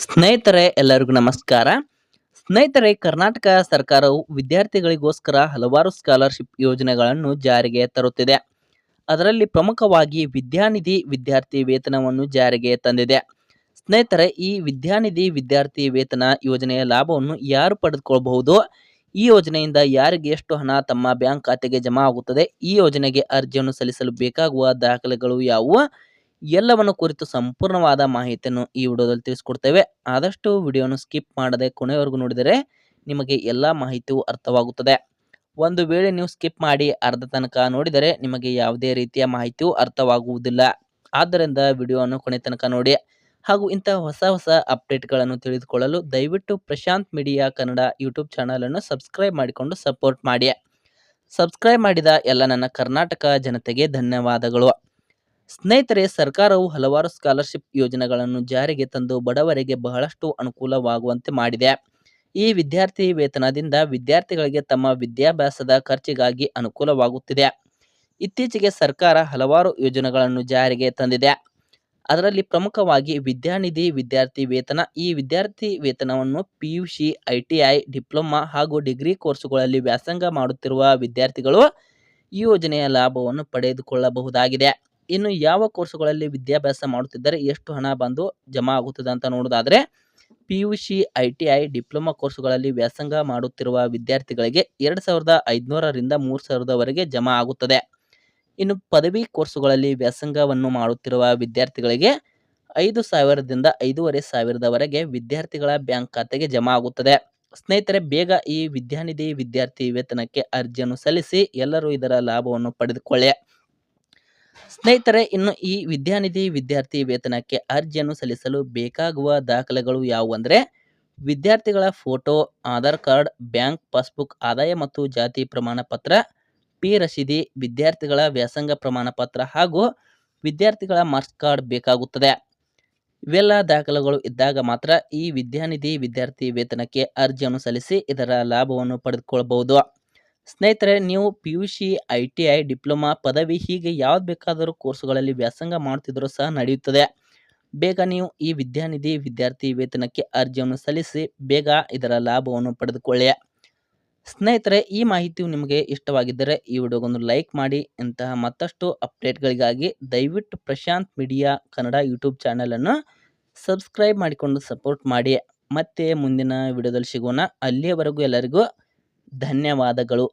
ಸ್ನೇಹಿತರೆ, ಎಲ್ಲರಿಗೂ ನಮಸ್ಕಾರ. ಸ್ನೇಹಿತರೆ, ಕರ್ನಾಟಕ ಸರ್ಕಾರವು ವಿದ್ಯಾರ್ಥಿಗಳಿಗೋಸ್ಕರ ಹಲವಾರು ಸ್ಕಾಲರ್ಶಿಪ್ ಯೋಜನೆಗಳನ್ನು ಜಾರಿಗೆ ತರುತ್ತಿದೆ. ಅದರಲ್ಲಿ ಪ್ರಮುಖವಾಗಿ ವಿದ್ಯಾನಿಧಿ ವಿದ್ಯಾರ್ಥಿ ವೇತನವನ್ನು ಜಾರಿಗೆ ತಂದಿದೆ. ಸ್ನೇಹಿತರೆ, ಈ ವಿದ್ಯಾನಿಧಿ ವಿದ್ಯಾರ್ಥಿ ವೇತನ ಯೋಜನೆಯ ಲಾಭವನ್ನು ಯಾರು ಪಡೆದುಕೊಳ್ಳಬಹುದು ಈ ಯೋಜನೆಯಿಂದ ಯಾರಿಗೆ ಎಷ್ಟು ಹಣ ತಮ್ಮ ಬ್ಯಾಂಕ್ ಖಾತೆಗೆ ಜಮಾ ಆಗುತ್ತದೆ? ಈ ಯೋಜನೆಗೆ ಅರ್ಜಿಯನ್ನು ಸಲ್ಲಿಸಲು ಬೇಕಾಗುವ ದಾಖಲೆಗಳು ಯಾವುವು? ಎಲ್ಲವನ್ನು ಕುರಿತು ಸಂಪೂರ್ಣವಾದ ಮಾಹಿತಿಯನ್ನು ಈ ವಿಡಿಯೋದಲ್ಲಿ ತಿಳಿಸ್ಕೊಡ್ತೇವೆ. ಆದಷ್ಟು ವಿಡಿಯೋನು ಸ್ಕಿಪ್ ಮಾಡದೆ ಕೊನೆಯವರೆಗೂ ನೋಡಿದರೆ ನಿಮಗೆ ಎಲ್ಲ ಮಾಹಿತಿಯೂ ಅರ್ಥವಾಗುತ್ತದೆ. ಒಂದು ವೇಳೆ ನೀವು ಸ್ಕಿಪ್ ಮಾಡಿ ಅರ್ಧ ತನಕ ನೋಡಿದರೆ ನಿಮಗೆ ಯಾವುದೇ ರೀತಿಯ ಮಾಹಿತಿಯೂ ಅರ್ಥವಾಗುವುದಿಲ್ಲ. ಆದ್ದರಿಂದ ವಿಡಿಯೋವನ್ನು ಕೊನೆ ತನಕ ನೋಡಿ. ಹಾಗೂ ಇಂಥ ಹೊಸ ಹೊಸ ಅಪ್ಡೇಟ್ಗಳನ್ನು ತಿಳಿದುಕೊಳ್ಳಲು ದಯವಿಟ್ಟು ಪ್ರಶಾಂತ್ ಮೀಡಿಯಾ ಕನ್ನಡ ಯೂಟ್ಯೂಬ್ ಚಾನಲನ್ನು ಸಬ್ಸ್ಕ್ರೈಬ್ ಮಾಡಿಕೊಂಡು ಸಪೋರ್ಟ್ ಮಾಡಿ. ಸಬ್ಸ್ಕ್ರೈಬ್ ಮಾಡಿದ ಎಲ್ಲ ನನ್ನ ಕರ್ನಾಟಕ ಜನತೆಗೆ ಧನ್ಯವಾದಗಳು. ಸ್ನೇಹಿತರೆ, ಸರ್ಕಾರವು ಹಲವಾರು ಸ್ಕಾಲರ್ಶಿಪ್ ಯೋಜನೆಗಳನ್ನು ಜಾರಿಗೆ ತಂದು ಬಡವರಿಗೆ ಬಹಳಷ್ಟು ಅನುಕೂಲವಾಗುವಂತೆ ಮಾಡಿದೆ. ಈ ವಿದ್ಯಾರ್ಥಿ ವೇತನದಿಂದ ವಿದ್ಯಾರ್ಥಿಗಳಿಗೆ ತಮ್ಮ ವಿದ್ಯಾಭ್ಯಾಸದ ಖರ್ಚಿಗಾಗಿ ಅನುಕೂಲವಾಗುತ್ತಿದೆ. ಇತ್ತೀಚೆಗೆ ಸರ್ಕಾರ ಹಲವಾರು ಯೋಜನೆಗಳನ್ನು ಜಾರಿಗೆ ತಂದಿದೆ. ಅದರಲ್ಲಿ ಪ್ರಮುಖವಾಗಿ ವಿದ್ಯಾನಿಧಿ ವಿದ್ಯಾರ್ಥಿ ವೇತನ, ಈ ವಿದ್ಯಾರ್ಥಿ ವೇತನವನ್ನು P U C I T I, diploma ಹಾಗೂ ಡಿಗ್ರಿ ಕೋರ್ಸುಗಳಲ್ಲಿ ವ್ಯಾಸಂಗ ಮಾಡುತ್ತಿರುವ ವಿದ್ಯಾರ್ಥಿಗಳು ಈ ಯೋಜನೆಯ ಲಾಭವನ್ನು ಪಡೆದುಕೊಳ್ಳಬಹುದಾಗಿದೆ. ಇನ್ನು ಯಾವ ಕೋರ್ಸುಗಳಲ್ಲಿ ವಿದ್ಯಾಭ್ಯಾಸ ಮಾಡುತ್ತಿದ್ದರೆ ಎಷ್ಟು ಹಣ ಬಂದು ಜಮಾ ಆಗುತ್ತದೆ ಅಂತ ನೋಡೋದಾದರೆ P U C I T I, diploma ಕೋರ್ಸುಗಳಲ್ಲಿ ವ್ಯಾಸಂಗ ಮಾಡುತ್ತಿರುವ ವಿದ್ಯಾರ್ಥಿಗಳಿಗೆ ಎರಡು ಸಾವಿರದ ಐದುನೂರರಿಂದ ಮೂರು ಸಾವಿರದವರೆಗೆ ಜಮಾ ಆಗುತ್ತದೆ. ಇನ್ನು ಪದವಿ ಕೋರ್ಸುಗಳಲ್ಲಿ ವ್ಯಾಸಂಗವನ್ನು ಮಾಡುತ್ತಿರುವ ವಿದ್ಯಾರ್ಥಿಗಳಿಗೆ ಐದು ಸಾವಿರದಿಂದ ಐದೂವರೆ ಸಾವಿರದವರೆಗೆ ವಿದ್ಯಾರ್ಥಿಗಳ ಬ್ಯಾಂಕ್ ಖಾತೆಗೆ ಜಮಾ ಆಗುತ್ತದೆ. ಸ್ನೇಹಿತರೆ, ಬೇಗ ಈ ವಿದ್ಯಾನಿಧಿ ವಿದ್ಯಾರ್ಥಿ ವೇತನಕ್ಕೆ ಅರ್ಜಿಯನ್ನು ಸಲ್ಲಿಸಿ ಎಲ್ಲರೂ ಇದರ ಲಾಭವನ್ನು ಪಡೆದುಕೊಳ್ಳಿ. ಸ್ನೇಹಿತರೆ, ಇನ್ನು ಈ ವಿದ್ಯಾನಿಧಿ ವಿದ್ಯಾರ್ಥಿ ವೇತನಕ್ಕೆ ಅರ್ಜಿಯನ್ನು ಸಲ್ಲಿಸಲು ಬೇಕಾಗುವ ದಾಖಲೆಗಳು ಯಾವುವು ಅಂದರೆ, ವಿದ್ಯಾರ್ಥಿಗಳ photo, Aadhaar card, bank passbook ಆದಾಯ ಮತ್ತು ಜಾತಿ ಪ್ರಮಾಣ ಪತ್ರ, ಪಿ ರಸೀದಿ ವಿದ್ಯಾರ್ಥಿಗಳ ವ್ಯಾಸಂಗ ಪ್ರಮಾಣ ಪತ್ರ ಹಾಗೂ ವಿದ್ಯಾರ್ಥಿಗಳ ಮಾರ್ಕ್ಸ್ ಕಾರ್ಡ್ ಬೇಕಾಗುತ್ತದೆ. ಇವೆಲ್ಲ ದಾಖಲೆಗಳು ಇದ್ದಾಗ ಮಾತ್ರ ಈ ವಿದ್ಯಾನಿಧಿ ವಿದ್ಯಾರ್ಥಿ ವೇತನಕ್ಕೆ ಅರ್ಜಿಯನ್ನು ಸಲ್ಲಿಸಿ ಇದರ ಲಾಭವನ್ನು ಪಡೆದುಕೊಳ್ಳಬಹುದು ಸ್ನೇಹಿತರೆ, ನೀವು P U C I T I diploma, ಪದವಿ ಹೀಗೆ ಯಾವ್ದು ಬೇಕಾದರೂ ಕೋರ್ಸುಗಳಲ್ಲಿ ವ್ಯಾಸಂಗ ಮಾಡ್ತಿದ್ರೂ ಸಹ ನಡೆಯುತ್ತದೆ. ಬೇಗ ನೀವು ಈ ವಿದ್ಯಾನಿಧಿ ವಿದ್ಯಾರ್ಥಿ ವೇತನಕ್ಕೆ ಅರ್ಜಿಯನ್ನು ಸಲ್ಲಿಸಿ ಬೇಗ ಇದರ ಲಾಭವನ್ನು ಪಡೆದುಕೊಳ್ಳಿ. ಸ್ನೇಹಿತರೆ, ಈ ಮಾಹಿತಿಯು ನಿಮಗೆ ಇಷ್ಟವಾಗಿದ್ದರೆ ಈ ವಿಡಿಯೋಗೊಂದು ಲೈಕ್ ಮಾಡಿ. ಇಂತಹ ಮತ್ತಷ್ಟು ಅಪ್ಡೇಟ್ಗಳಿಗಾಗಿ ದಯವಿಟ್ಟು ಪ್ರಶಾಂತ್ ಮೀಡಿಯಾ ಕನ್ನಡ ಯೂಟ್ಯೂಬ್ ಚಾನಲನ್ನು ಸಬ್ಸ್ಕ್ರೈಬ್ ಮಾಡಿಕೊಂಡು ಸಪೋರ್ಟ್ ಮಾಡಿ. ಮತ್ತೆ ಮುಂದಿನ ವಿಡಿಯೋದಲ್ಲಿ ಸಿಗೋಣ. ಅಲ್ಲಿಯವರೆಗೂ ಎಲ್ಲರಿಗೂ ಧನ್ಯವಾದಗಳು.